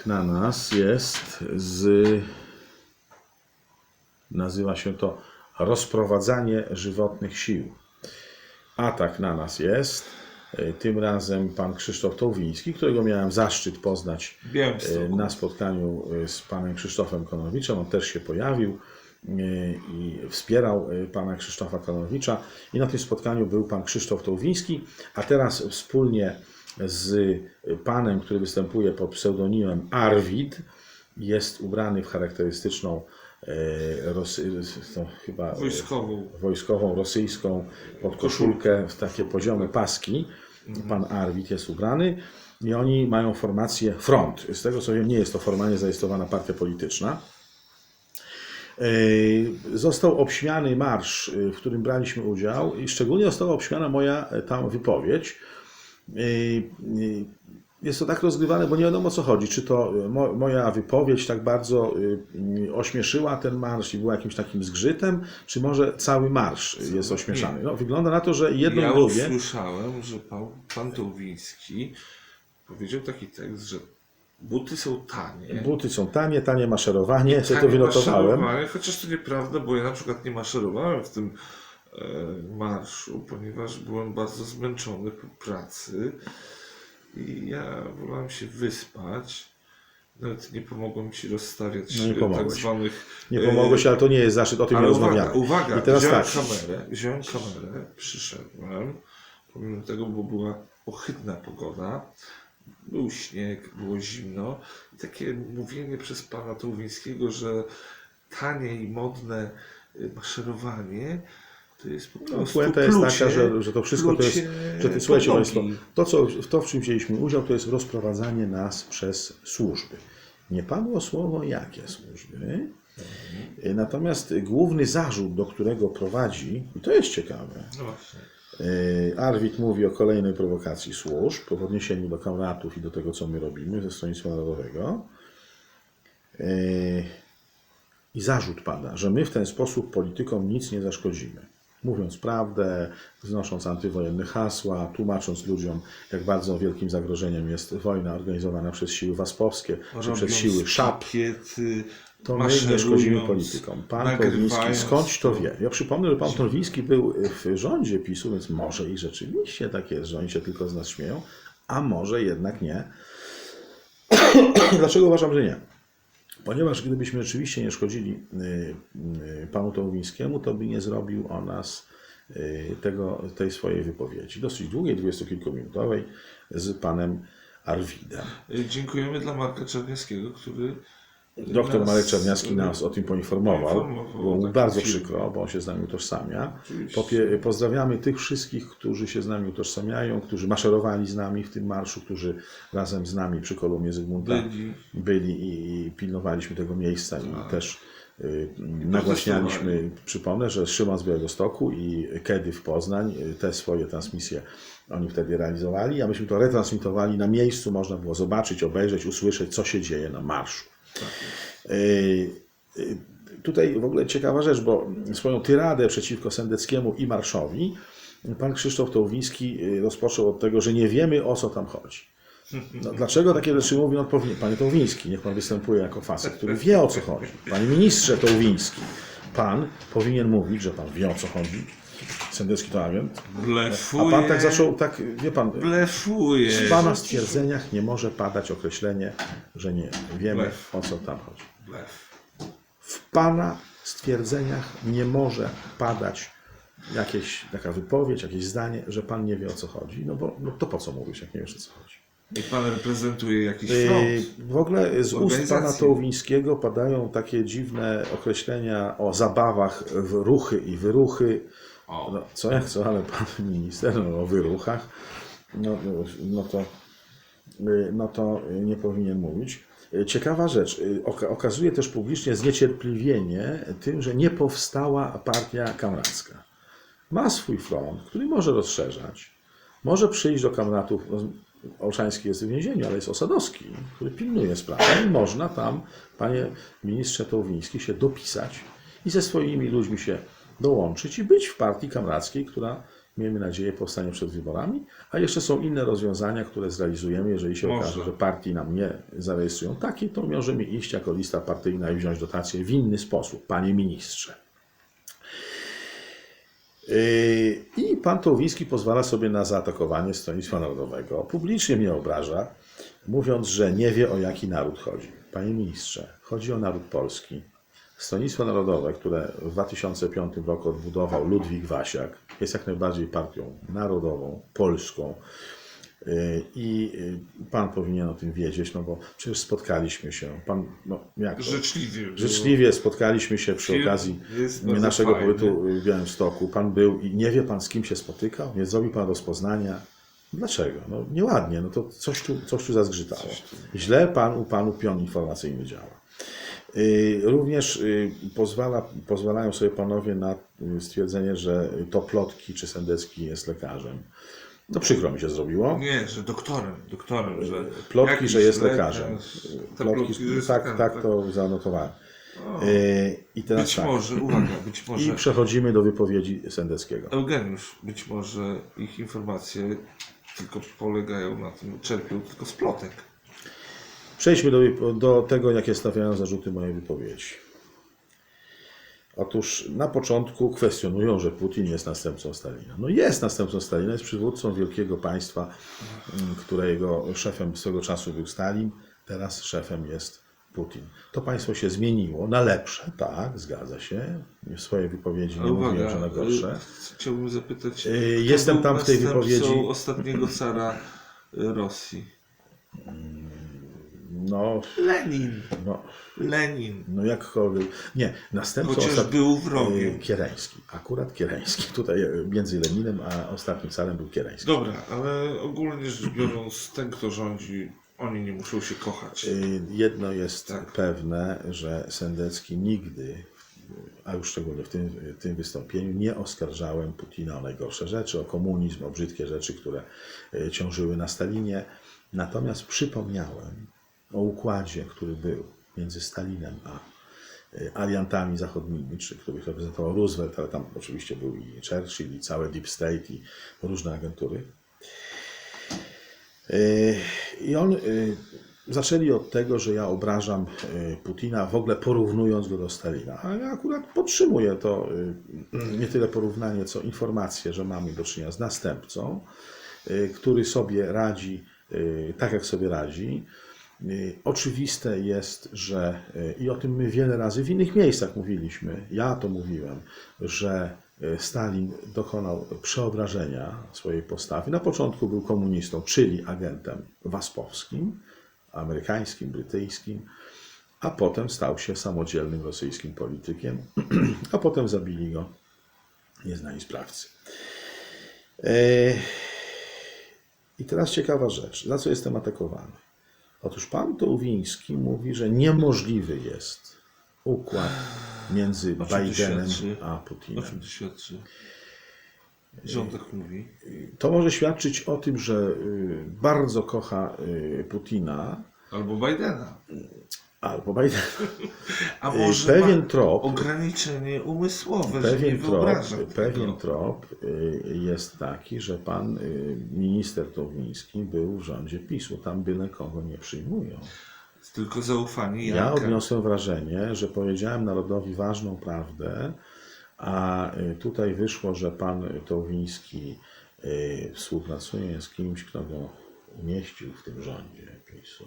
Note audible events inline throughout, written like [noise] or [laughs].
atak na nas jest z. Nazywa się to rozprowadzanie żywotnych sił. Atak na nas jest. y, Tym razem pan Krzysztof Tołwiński, którego miałem zaszczyt poznać y, na spotkaniu y, z panem Krzysztofem Konowiczem. On też się pojawił i wspierał pana Krzysztofa Konowicza. I na tym spotkaniu był pan Krzysztof Tołwiński, a teraz wspólnie z y, panem, który występuje pod pseudonimem Arwid, jest ubrany w charakterystyczną e, Rosy, to chyba e, Wojskową. wojskową rosyjską pod koszulkę w takie poziome paski. Pan Arwid jest ubrany i oni mają formację Front. Z tego co wiem, nie jest to formalnie zarejestrowana partia polityczna. E, Został obśmiany marsz, e, w którym braliśmy udział i szczególnie została obśmiana moja tam wypowiedź. E, e, Jest to tak rozgrywane, bo nie wiadomo o co chodzi. Czy to e, mo, moja wypowiedź tak bardzo ośmieszyła ten marsz i była jakimś takim zgrzytem, czy może cały marsz jest ośmieszany? No, wygląda na to, że jedno ja drugie. usłyszałem, że pan, pan Tułwiński powiedział taki tekst, że buty są tanie. Buty są tanie, tanie maszerowanie, sobie to wynotowałem. maszerowanie, Chociaż to nieprawda, bo ja na przykład nie maszerowałem w tym marszu, ponieważ byłem bardzo zmęczony po pracy i ja wolałem się wyspać. Nawet nie pomogło mi się rozstawiać No nie e, tak pomogłeś. zwanych Nie pomogło się, ale to nie jest zaszczyt, o tym nie Ale uwaga, rozmawiamy. uwaga, I teraz wziąłem tak, kamerę, wziąłem kamerę, przyszedłem, pomimo tego, bo była ohydna pogoda, był śnieg, było zimno i takie mówienie przez pana Tułwińskiego, że tanie i modne maszerowanie to jest po No, puenta jest taka, że, że to wszystko to jest. Że ty, słuchajcie Państwo, to, co, to w czym wzięliśmy udział, to jest rozprowadzanie nas przez służby. Nie padło słowo, jakie służby. E, Natomiast główny zarzut, do którego prowadzi, i to jest ciekawe, No właśnie. e, Arwid mówi o kolejnej prowokacji służb, w odniesieniu do kamratów i do tego, co my robimy ze Stronnictwa Narodowego. E, I zarzut pada, że my w ten sposób politykom nic nie zaszkodzimy. Mówiąc prawdę, wznosząc antywojenne hasła, tłumacząc ludziom, jak bardzo wielkim zagrożeniem jest wojna organizowana przez siły waspowskie, czy przez siły szap, to my nie szkodzimy politykom. Pan Korwiński skądś to wie. Ja przypomnę, że pan Korwiński był w rządzie PiSu, więc może i rzeczywiście tak jest, że oni się tylko z nas śmieją, a może jednak nie. [coughs] Dlaczego uważam, że nie? Ponieważ gdybyśmy rzeczywiście nie szkodzili y, y, panu Tołwińskiemu, to by nie zrobił o nas y, tego, tej swojej wypowiedzi, dosyć długiej, dwudziestokilkuminutowej, z panem Arwidem. Dziękujemy dla Marka Czerniewskiego, który Doktor Marek Czerniawski nas o tym poinformował. Było mu tak, bardzo przykro, bo on się z nami utożsamia. Pozdrawiamy tych wszystkich, którzy się z nami utożsamiają, którzy maszerowali z nami w tym marszu, którzy razem z nami przy kolumnie Zygmunta Byli. i pilnowaliśmy tego miejsca i Tak. też y, nagłaśnialiśmy, przypomnę, że Szymon z Białegostoku i Kedy w Poznań y, te swoje transmisje oni wtedy realizowali, a myśmy to retransmitowali na miejscu, można było zobaczyć, obejrzeć, usłyszeć, co się dzieje na marszu. Y, Tutaj w ogóle ciekawa rzecz, bo swoją tyradę przeciwko Sendeckiemu i marszowi pan Krzysztof Tołwiński rozpoczął od tego, że nie wiemy o co tam chodzi. No, dlaczego takie rzeczy mówi? No, powinien, panie Tołwiński, niech pan występuje jako facet, który wie o co chodzi. Panie ministrze Tołwiński, pan powinien mówić, że pan wie o co chodzi. Sendecki to agent. Blefuje. A pan tak zaczął, tak, wie pan, Blefuje. w pana stwierdzeniach nie może padać określenie, że nie wiemy Blef. o co tam chodzi. Blef. w Pana stwierdzeniach nie może padać jakieś taka wypowiedź, jakieś zdanie, że Pan nie wie o co chodzi. No bo no to po co mówisz, jak nie wiesz o co chodzi? I pan reprezentuje jakiś Yy, front. W ogóle z ust. Pana Tołwińskiego padają takie dziwne określenia o zabawach w ruchy i wyruchy. No, co jak co, ale Pan Minister no, o wyruchach, no, no, to no to nie powinien mówić. Ciekawa rzecz, oka- okazuje też publicznie zniecierpliwienie tym, że nie powstała partia kamracka. Ma swój front, który może rozszerzać, może przyjść do kamratów. no, Olszański jest w więzieniu, ale jest Osadowski, który pilnuje sprawy. I można tam, panie ministrze Tołwiński, się dopisać i ze swoimi ludźmi się dołączyć i być w partii kamrackiej, która miejmy nadzieję, powstanie przed wyborami, a jeszcze są inne rozwiązania, które zrealizujemy, jeżeli się Można. okaże, że partii nam nie zarejestrują takie, to możemy iść jako lista partyjna i wziąć dotację w inny sposób, panie ministrze. Yy, I pan Tołwiński pozwala sobie na zaatakowanie Stronnictwa Narodowego. Publicznie mnie obraża, mówiąc, że nie wie o jaki naród chodzi. Panie ministrze, chodzi o naród polski. Stronnictwo Narodowe, które w 2005 roku odbudował Ludwik Wasiak, jest jak najbardziej partią narodową, polską. Yy, I yy, pan powinien o tym wiedzieć, no bo przecież spotkaliśmy się. Pan, no jak? Życzliwie. Życzliwie spotkaliśmy się przy okazji naszego fajny. pobytu w Białymstoku. Pan był i nie wie pan z kim się spotykał? Nie zrobił pan rozpoznania? Dlaczego? No nieładnie, no to coś tu, coś tu zazgrzytało. Źle pan u panu pion informacyjny działa. Y, Również y, pozwala, pozwalają sobie panowie na y, stwierdzenie, że to Plotki czy Sendecki jest lekarzem. No przykro mi się zrobiło. Nie, że doktorem, doktorem, że Plotki, że jest lekarz- lekarzem. Plotki, plotki, jest tak, lekarzem, tak to zanotowałem. O, Y, I teraz Być tak. może, uwaga, być I może przechodzimy do wypowiedzi Sendeckiego. Eugeniusz, być może ich informacje tylko polegają na tym, czerpią tylko z plotek. Przejdźmy do, do tego, jakie stawiają zarzuty mojej wypowiedzi. Otóż na początku kwestionują, że Putin jest następcą Stalina. No jest następcą Stalina, jest przywódcą wielkiego państwa, mm, którego szefem swego czasu był Stalin, teraz szefem jest Putin. To państwo się zmieniło na lepsze, tak, zgadza się. W swojej wypowiedzi nie Ale mówiłem, że na gorsze. y, chciałbym zapytać, kto jestem tam w tej wypowiedzi. ostatniego cara Rosji. No, Lenin. no, Lenin. no jakkolwiek. Nie, następcą Chociaż ostat- był Y, wrogiem. Kiereński. Akurat Kiereński. Tutaj y, między Leninem a ostatnim carem był Kiereński. Dobra, ale ogólnie rzecz biorąc, ten kto rządzi, oni nie muszą się kochać. Y, Jedno jest Tak. pewne, że Sendecki nigdy, a już szczególnie w tym, tym wystąpieniu, nie oskarżałem Putina o najgorsze rzeczy, o komunizm, o brzydkie rzeczy, które y, ciążyły na Stalinie. Natomiast przypomniałem o układzie, który był między Stalinem a y, aliantami zachodnimi, czy których reprezentował Roosevelt, ale tam oczywiście był i Churchill, i całe Deep State, i różne agentury. Y, I on y, zaczęli od tego, że ja obrażam Putina, w ogóle porównując go do Stalina. A ja akurat podtrzymuję to nie tyle porównanie, co informację, że mamy do czynienia z następcą, który sobie radzi tak, jak sobie radzi. Y, Oczywiste jest, że y, i o tym my wiele razy w innych miejscach mówiliśmy, ja to mówiłem, że y, Stalin dokonał przeobrażenia swojej postawy. Na początku był komunistą, czyli agentem waspowskim, amerykańskim, brytyjskim, a potem stał się samodzielnym rosyjskim politykiem, [clears throat] a potem zabili go nieznani sprawcy. I teraz ciekawa rzecz, za co jestem atakowany? Otóż pan Tołwiński mówi, że niemożliwy jest układ między O czym to Bidenem świadczy? a O Putinem. czym to świadczy? Że on tak mówi. To może świadczyć o tym, że y, bardzo kocha y, Putina Albo Bidena. Albo Bidena. [laughs] A może Pewien trop, ograniczenie umysłowe, że pewien trop, wyobraża pewien tego. trop y, jest taki, że pan y, minister Towiński był w rządzie PiSu. Tam byle kogo nie przyjmują. Tylko zaufanie Ja Janka. odniosłem wrażenie, że powiedziałem narodowi ważną prawdę, a y, tutaj wyszło, że pan Towiński współpracuje z kimś, kto go umieścił w tym rządzie PiSu.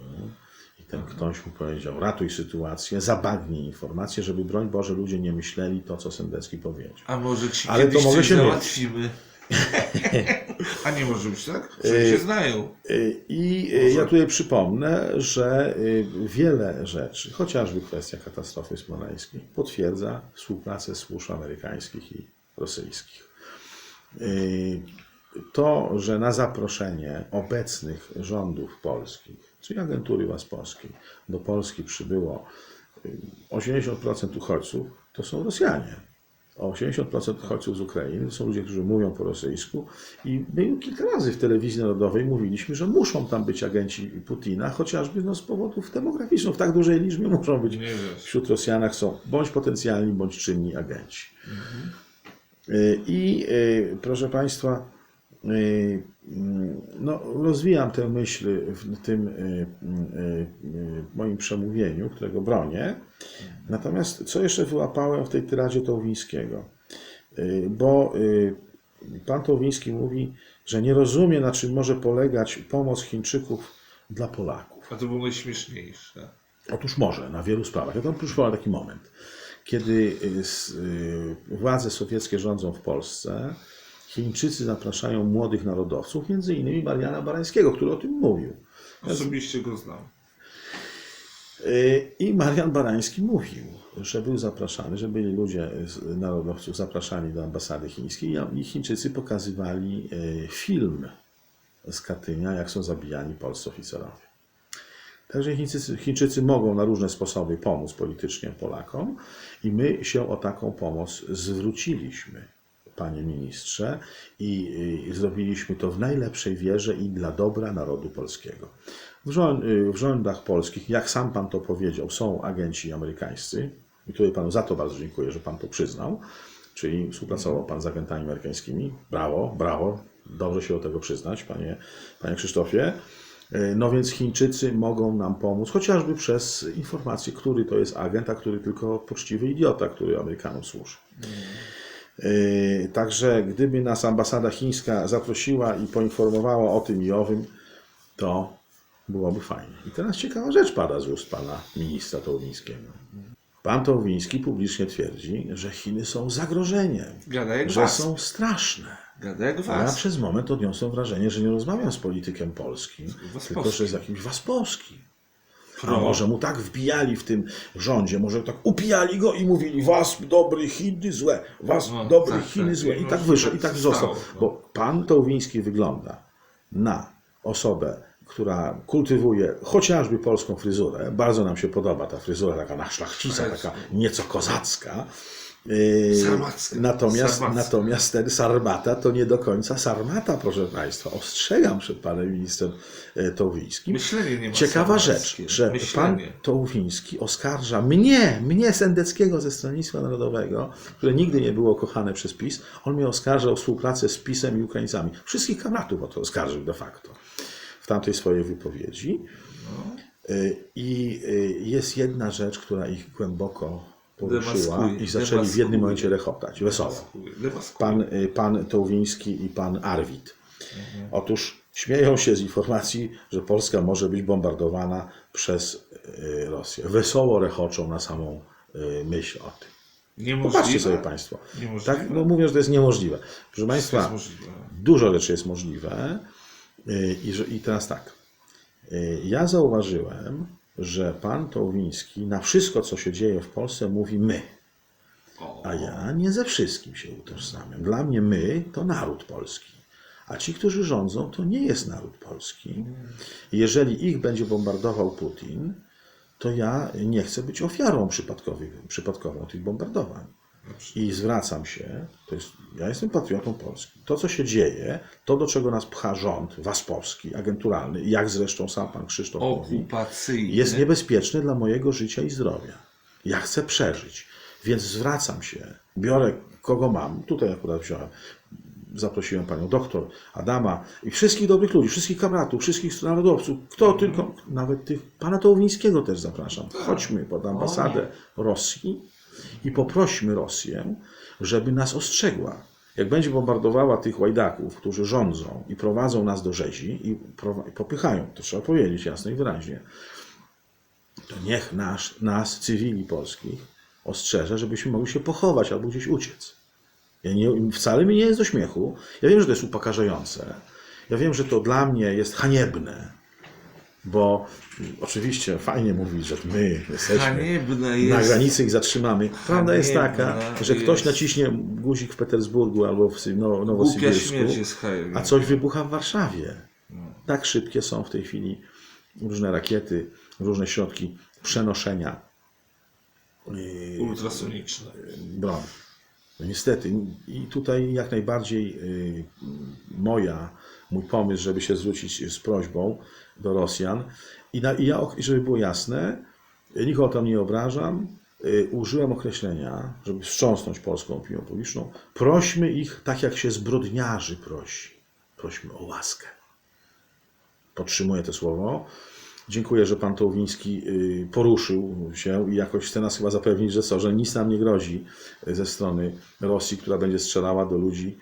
I ten ktoś mu powiedział, ratuj sytuację, zabagnij informacje, żeby broń Boże ludzie nie myśleli to, co Sendecki powiedział. A może ci Ale to coś się załatwimy. [laughs] A nie może być tak? Że się znają. Y, I y, ja tutaj przypomnę, że y, wiele rzeczy, chociażby kwestia katastrofy smoleńskiej, potwierdza współpracę służb amerykańskich i rosyjskich. Y, To, że na zaproszenie obecnych rządów polskich, czyli agentury waspolskiej, do Polski przybyło y, 80% uchodźców, to są Rosjanie. O 80% uchodźców z Ukrainy to są ludzie, którzy mówią po rosyjsku i my kilka razy w telewizji narodowej mówiliśmy, że muszą tam być agenci Putina, chociażby no, z powodów demograficznych. W tak dużej liczbie muszą być wśród Rosjanach są bądź potencjalni, bądź czynni agenci. Y, I y, proszę Państwa, y, no, rozwijam tę myśl w tym y, y, y, moim przemówieniu, którego bronię. Natomiast co jeszcze wyłapałem w tej tyradzie Tołwińskiego? Y, Bo y, pan Tołwiński mówi, że nie rozumie, na czym może polegać pomoc Chińczyków dla Polaków. A to było najśmieszniejsze. Otóż może, na wielu sprawach. Ja tam przywołam taki moment, kiedy y, y, władze sowieckie rządzą w Polsce, Chińczycy zapraszają młodych narodowców, między innymi Mariana Barańskiego, który o tym mówił. Osobiście go znam. Y, I Marian Barański mówił, że był zapraszany, że byli ludzie z narodowców zapraszani do ambasady chińskiej i Chińczycy pokazywali y, film z Katynia, jak są zabijani polscy oficerowie. Także Chińczycy, Chińczycy mogą na różne sposoby pomóc politycznie Polakom i my się o taką pomoc zwróciliśmy, panie ministrze, i zrobiliśmy to w najlepszej wierze i dla dobra narodu polskiego. W, rząd, w rządach polskich, jak sam pan to powiedział, są agenci amerykańscy i tutaj panu za to bardzo dziękuję, że pan to przyznał, czyli współpracował pan z agentami amerykańskimi. Brawo, brawo, dobrze się do tego przyznać, panie, panie Krzysztofie. E, No więc Chińczycy mogą nam pomóc, chociażby przez informację, który to jest agent, a który tylko poczciwy idiota, który Amerykanom służy. E, Także gdyby nas ambasada chińska zaprosiła i poinformowała o tym i owym, to byłoby fajnie. I teraz ciekawa rzecz pada z ust pana ministra Tołwińskiego. Pan Tołwiński publicznie twierdzi, że Chiny są zagrożeniem, że was. są straszne. A ja przez moment odniosłem wrażenie, że nie rozmawiam z politykiem polskim, tylko że z jakimś waspowskim. A Pro. może mu tak wbijali w tym rządzie, może tak upijali go i mówili was dobry, Chiny złe, was No, dobry, tak, Chiny tak. złe. I może tak wyszedł, tak i tak się został. no. Bo pan Tołwiński wygląda na osobę, która kultywuje chociażby polską fryzurę. Bardzo nam się podoba ta fryzura, taka na szlachcica, taka nieco kozacka. Yy, Sarmacka. Natomiast, Sarmacka. natomiast ten sarmata to nie do końca sarmata, proszę Państwa. Ostrzegam przed panem ministrem e, Tołwińskim. Myślenie nie ma Ciekawa sarmackie. rzecz, że pan Myślenie. Tołwiński oskarża mnie, mnie Sendeckiego ze Stronnictwa Narodowego, które nigdy nie było kochane przez PiS, on mnie oskarża o współpracę z PiSem i Ukraińcami. Wszystkich kamratów o to oskarżył de facto w tamtej swojej wypowiedzi. Y, I y, jest jedna rzecz, która ich głęboko poruszyła i zaczęli w jednym momencie rechotać. Wesoło pan, y, pan Tołwiński i pan Arwid. Otóż śmieją się z informacji, że Polska może być bombardowana przez y, Rosję. Wesoło rechoczą na samą y, myśl o tym. Niemożliwe. Popatrzcie sobie Państwo. Niemożliwe. Tak, no mówią, że to jest niemożliwe. Proszę Państwa, dużo rzeczy jest możliwe. I, I teraz tak. Ja zauważyłem, że pan Tołwiński na wszystko, co się dzieje w Polsce, mówi my. A ja nie ze wszystkim się utożsamiam. Dla mnie my to naród polski. A ci, którzy rządzą, to nie jest naród polski. Jeżeli ich będzie bombardował Putin, to ja nie chcę być ofiarą przypadkową tych bombardowań. I zwracam się, to jest, ja jestem patriotą Polski. To, co się dzieje, to, do czego nas pcha rząd waspowski, agenturalny, jak zresztą sam pan Krzysztof mówi, jest niebezpieczne dla mojego życia i zdrowia. Ja chcę przeżyć, więc zwracam się, biorę kogo mam, tutaj akurat wziąłem, zaprosiłem panią doktor Adama i wszystkich dobrych ludzi, wszystkich kamratów, wszystkich narodowców, kto tylko, nawet tych, pana Tołwińskiego też zapraszam. Chodźmy pod ambasadę Rosji i poprośmy Rosję, żeby nas ostrzegła. Jak będzie bombardowała tych łajdaków, którzy rządzą i prowadzą nas do rzezi i, popychają, to trzeba powiedzieć jasno i wyraźnie, to niech nasz, nas, cywili polskich, ostrzeże, żebyśmy mogli się pochować albo gdzieś uciec. Ja nie, wcale mi nie jest do śmiechu. Ja wiem, że to jest upokarzające. Ja wiem, że to dla mnie jest haniebne, bo oczywiście fajnie mówić, że my jesteśmy na granicy ich zatrzymamy. Prawda jest taka, że ktoś naciśnie guzik w Petersburgu albo w no, haniebna. a coś wybucha w Warszawie. Tak szybkie są w tej chwili różne rakiety, różne środki przenoszenia yy, Ultrasoniczne. broni. No niestety. I tutaj jak najbardziej y, moja, mój pomysł, żeby się zwrócić z prośbą do Rosjan i, na, i ja, żeby było jasne, nikogo tam nie obrażam, y, użyłem określenia, żeby wstrząsnąć polską opinią publiczną, prośmy ich tak, jak się zbrodniarzy prosi. Prośmy o łaskę. Podtrzymuję to słowo. Dziękuję, że pan Tołwiński y, poruszył się i jakoś chce nas chyba zapewnić, że co, że nic nam nie grozi ze strony Rosji, która będzie strzelała do ludzi,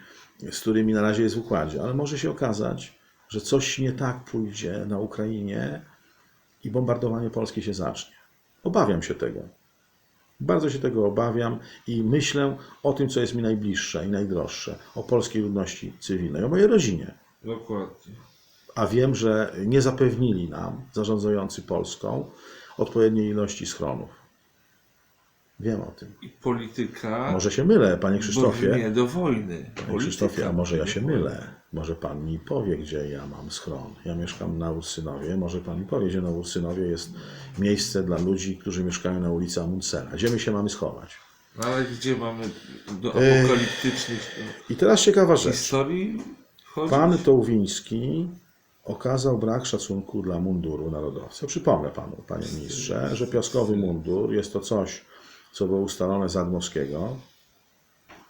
z którymi na razie jest w układzie. Ale może się okazać, że coś nie tak pójdzie na Ukrainie i bombardowanie polskie się zacznie. Obawiam się tego. Bardzo się tego obawiam i myślę o tym, co jest mi najbliższe i najdroższe, o polskiej ludności cywilnej, o mojej rodzinie. Dokładnie. A wiem, że nie zapewnili nam, zarządzający Polską, odpowiedniej ilości schronów. Wiem o tym. I polityka. Może się mylę, panie Krzysztofie. Nie do wojny. Panie Krzysztofie, a może ja się mylę? Może pan mi powie, gdzie ja mam schron? Ja mieszkam na Ursynowie. Może pan mi powie, gdzie na Ursynowie jest miejsce dla ludzi, którzy mieszkają na ulicy Amundsena. Gdzie my się mamy schować? No ale gdzie mamy do apokaliptycznych I teraz ciekawa rzecz. historii chodzić? Pan Tołwiński okazał brak szacunku dla munduru narodowca. Przypomnę panu, panie ministrze, że piaskowy mundur jest to coś, co było ustalone z Admowskiego.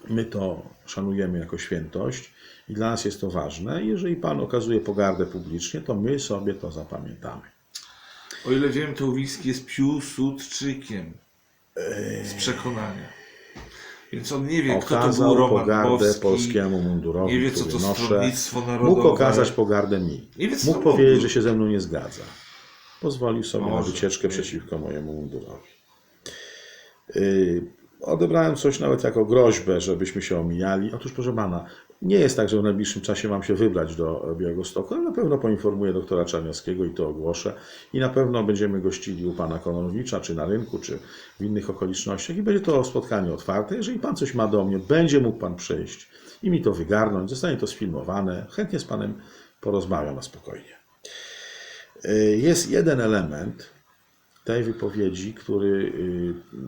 My to szanujemy jako świętość i dla nas jest to ważne. Jeżeli pan okazuje pogardę publicznie, to my sobie to zapamiętamy. O ile wiem, to Łuwiński jest Piłsudczykiem. Z przekonania. Więc on nie wie, kto to był Okazał Roman pogardę Polski. polskiemu mundurowi, nie wie, co to noszę. narodowe. Mógł okazać pogardę mi. Nie wie, co Mógł to powiedzieć, że się ze mną nie zgadza. Pozwolił sobie na Może. wycieczkę przeciwko mojemu mundurowi. Yy, odebrałem coś nawet jako groźbę, żebyśmy się omijali. Otóż, proszę pana, nie jest tak, że w najbliższym czasie mam się wybrać do Białegostoku, ale na pewno poinformuję doktora Czarniowskiego i to ogłoszę. I na pewno będziemy gościli u pana Kononowicza, czy na rynku, czy w innych okolicznościach. I będzie to spotkanie otwarte. Jeżeli pan coś ma do mnie, będzie mógł pan przyjść i mi to wygarnąć. Zostanie to sfilmowane. Chętnie z panem porozmawiam na spokojnie. Yy, Jest jeden element tej wypowiedzi, który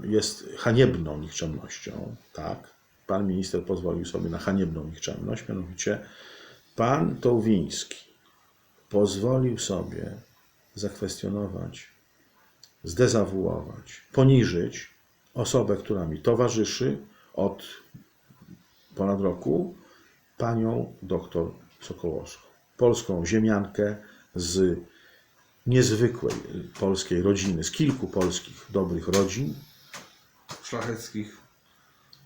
y, jest haniebną nikczemnością, tak? Pan minister pozwolił sobie na haniebną nikczemność, mianowicie pan Tołwiński pozwolił sobie zakwestionować, zdezawuować, poniżyć osobę, która mi towarzyszy od ponad roku, panią doktor Sokołowską, polską ziemiankę z niezwykłej polskiej rodziny, z kilku polskich dobrych rodzin Szlacheckich.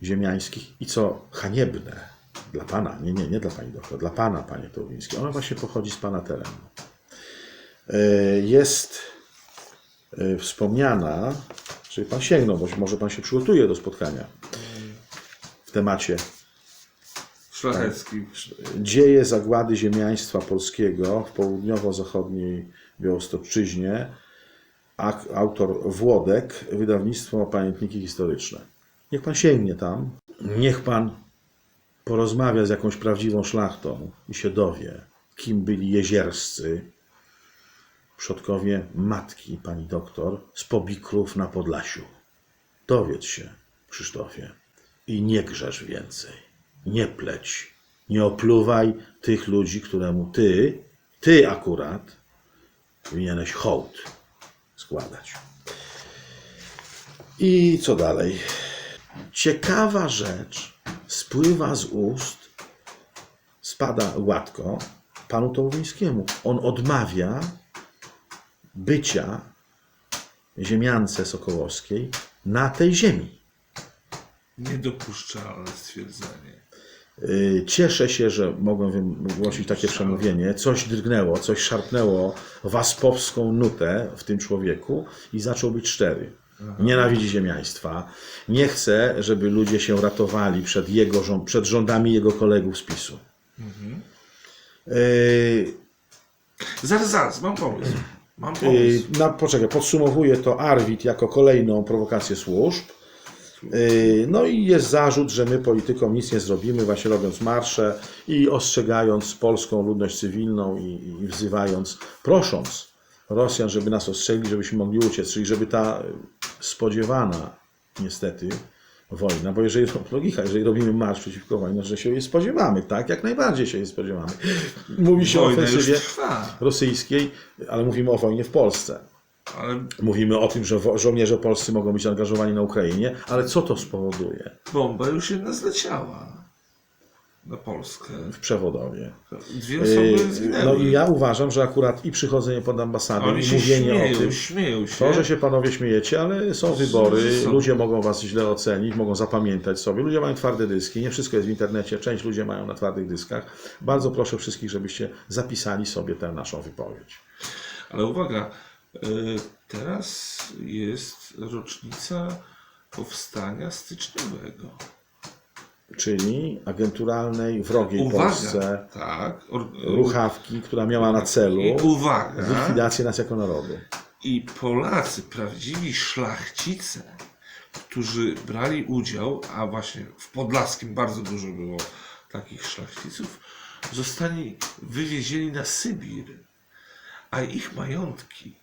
ziemiańskich i co haniebne dla pana, nie, nie, nie dla pani doktor, dla pana, panie Tołwiński, ona właśnie pochodzi z pana terenu. E, Jest e, wspomniana, czyli pan sięgnął, bo może pan się przygotuje do spotkania w temacie Szlacheckich. Dzieje zagłady ziemiaństwa polskiego w południowo-zachodniej Białostoczyźnie, autor Włodek, wydawnictwo Pamiętniki Historyczne. Niech pan sięgnie tam, niech pan porozmawia z jakąś prawdziwą szlachtą i się dowie, kim byli jezierscy przodkowie matki pani doktor z Pobikrów na Podlasiu. Dowiedz się, Krzysztofie, i nie grzesz więcej. Nie pleć, nie opluwaj tych ludzi, któremu ty, ty akurat, powinieneś hołd składać. I co dalej? Ciekawa rzecz spływa z ust, spada gładko panu Tołwińskiemu. On odmawia bycia ziemiance sokołowskiej na tej ziemi. Niedopuszczalne stwierdzenie. Y, Cieszę się, że mogłem wygłosić takie przemówienie. Coś drgnęło, coś szarpnęło waspowską nutę w tym człowieku i zaczął być szczery. Nienawidzi ziemiaństwa. Nie chce, żeby ludzie się ratowali przed, jego, przed rządami jego kolegów z PiSu. Y, Zaraz, zaraz, mam pomysł. Mam y, pomysł. Na, poczekaj, podsumowuję to Arwid jako kolejną prowokację służb. Yy, No i jest zarzut, że my politykom nic nie zrobimy, właśnie robiąc marsze i ostrzegając polską ludność cywilną i, i wzywając, prosząc Rosjan, żeby nas ostrzegli, żebyśmy mogli uciec, czyli żeby ta spodziewana niestety wojna, bo jeżeli, [laughs] logika, jeżeli robimy marsz przeciwko wojnie, że się jej spodziewamy, tak? Jak najbardziej się jej spodziewamy. Mówi się o Wojna już ofensywie rosyjskiej, ale mówimy o wojnie w Polsce. Ale Mówimy o tym, że żołnierze polscy mogą być angażowani na Ukrainie, ale co to spowoduje bomba już jedna zleciała na Polskę. w Przewodowie? Dwie osoby Yy, zginęły. No i ja uważam, że akurat i przychodzenie pod ambasadę, Oni i mówienie śmieją, o tym, śmieją się. to, że się panowie śmiejecie, ale są wybory, są. ludzie mogą was źle ocenić, mogą zapamiętać sobie. Ludzie mają twarde dyski, nie wszystko jest w internecie, część ludzie mają na twardych dyskach. Bardzo proszę wszystkich, żebyście zapisali sobie tę naszą wypowiedź. Ale uwaga, y, teraz jest rocznica powstania styczniowego. Czyli agenturalnej, wrogiej Uwaga, Polsce tak. Ruchawki, która miała na celu uwaga, likwidację nas jako narodu. i Polacy, prawdziwi szlachcice, którzy brali udział, a właśnie w Podlaskim bardzo dużo było takich szlachciców, zostali wywiezieni na Sybir, a ich majątki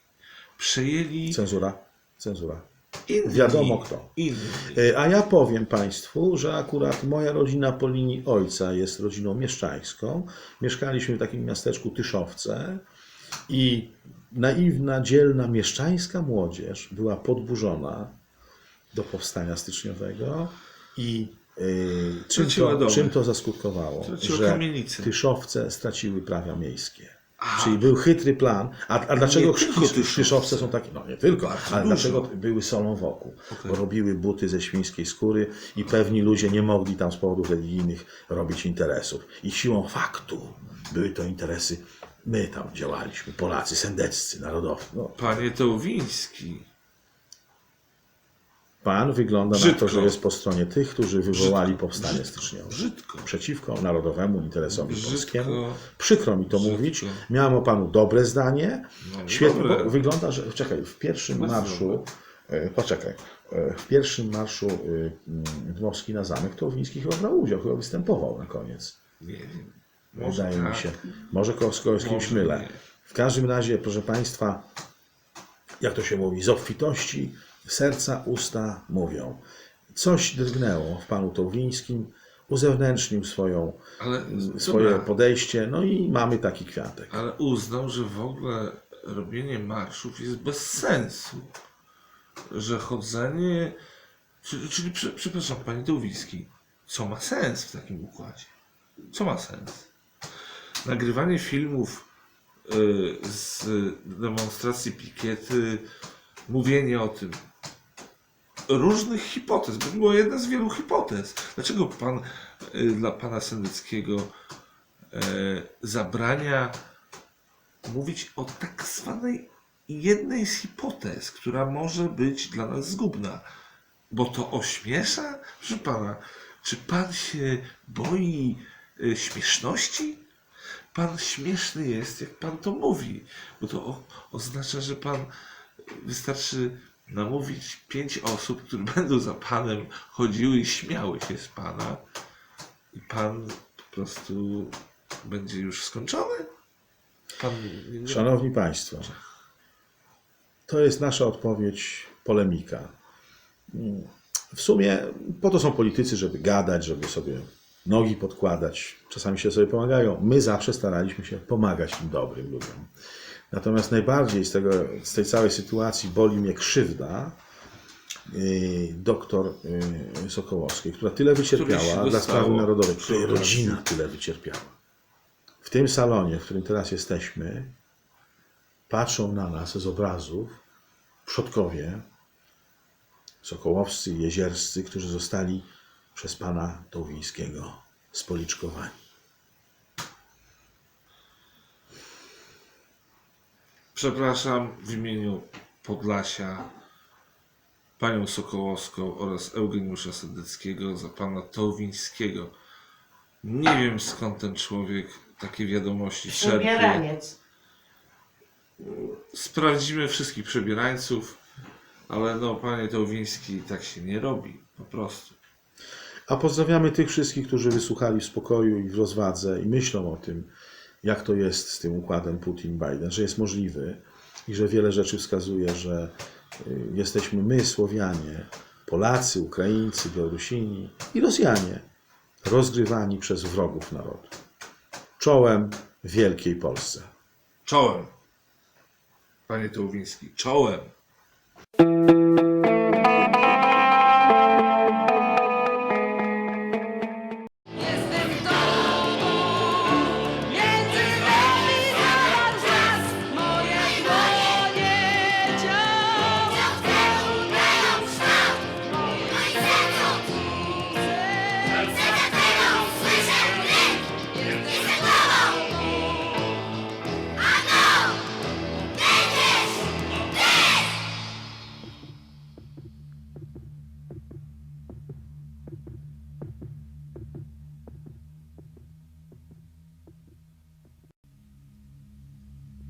przejęli Cenzura. Cenzura. inni. Wiadomo kto. Inni. E, A ja powiem Państwu, że akurat moja rodzina po linii ojca jest rodziną mieszczańską. Mieszkaliśmy w takim miasteczku Tyszowce i naiwna, dzielna mieszczańska młodzież była podburzona do powstania styczniowego i e, czym, to, czym to zaskutkowało? Że kamienice. Tyszowce straciły prawa miejskie. Czyli był chytry plan. A, a dlaczego. Tyszowce są takie? No nie tylko, ale dużo. dlaczego były solą wokół? Okej. Bo robiły buty ze świńskiej skóry i pewni ludzie nie mogli tam z powodów religijnych robić interesów. I siłą faktu były to interesy. My tam działaliśmy, Polacy, sendeccy, narodowcy. No, Panie Tołwiński, pan wygląda na Brzydko. to, że jest po stronie tych, którzy wywołali Brzydko. powstanie styczniowe. brzydko. Przeciwko narodowemu interesowi Brzydko. polskiemu. Przykro mi to Brzydko. mówić. Miałem o panu dobre zdanie. No, Świetnie, dobre. wygląda, że. Czekaj, w pierwszym Bardzo marszu. e, Poczekaj. e, W pierwszym marszu e, Dmowski na zamek to Wiński chyba brał udział, chyba występował na koniec. Nie wiem. Może Wydaje mi tak. się. Może ko- z kimś mylę. W każdym razie, proszę Państwa, jak to się mówi, z obfitości serca usta mówią. Coś drgnęło w panu Tołwińskim, uzewnętrznił swoją, Ale, swoje dobra, podejście, no i mamy taki kwiatek. ale uznał, że w ogóle robienie marszów jest bez sensu. Że chodzenie. Czyli, czyli prze- przepraszam, panie Tołwiński, co ma sens w takim układzie? Co ma sens? Nagrywanie filmów y, z demonstracji pikiety, mówienie o tym, różnych hipotez, bo była jedna z wielu hipotez. Dlaczego pan y, dla pana Sendeckiego e, zabrania mówić o tak zwanej jednej z hipotez, która może być dla nas zgubna? Bo to ośmiesza? Proszę pana, czy pan się boi y, śmieszności? Pan śmieszny jest, jak pan to mówi, bo to o, oznacza, że pan wystarczy namówić pięć osób, które [laughs] będą za panem chodziły i śmiały się z pana i pan po prostu będzie już skończony? Pan Szanowni Państwo, to jest nasza odpowiedź, polemika. W sumie po to są politycy, żeby gadać, żeby sobie nogi podkładać. Czasami się sobie pomagają. My zawsze staraliśmy się pomagać tym dobrym ludziom. Natomiast najbardziej z, tego, z tej całej sytuacji boli mnie krzywda yy, doktor yy, Sokołowskiej, która tyle wycierpiała dla sprawy narodowej, której rodzina tyle wycierpiała. W tym salonie, w którym teraz jesteśmy, patrzą na nas z obrazów przodkowie, sokołowscy jezierscy, którzy zostali przez pana Tołwińskiego spoliczkowani. Przepraszam w imieniu Podlasia, panią Sokołowską oraz Eugeniusza Sendeckiego za pana Tołwińskiego. Nie wiem skąd ten człowiek takie wiadomości czerpie. Przebieraniec. Sprawdzimy wszystkich przebierańców, ale no panie Tołwiński, tak się nie robi, po prostu. A pozdrawiamy tych wszystkich, którzy wysłuchali w spokoju i w rozwadze i myślą o tym, jak to jest z tym układem Putin-Biden, że jest możliwy i że wiele rzeczy wskazuje, że y, jesteśmy my, Słowianie, Polacy, Ukraińcy, Białorusini i Rosjanie, rozgrywani przez wrogów narodu. Czołem Wielkiej Polsce. Czołem! Panie Tołwiński, czołem.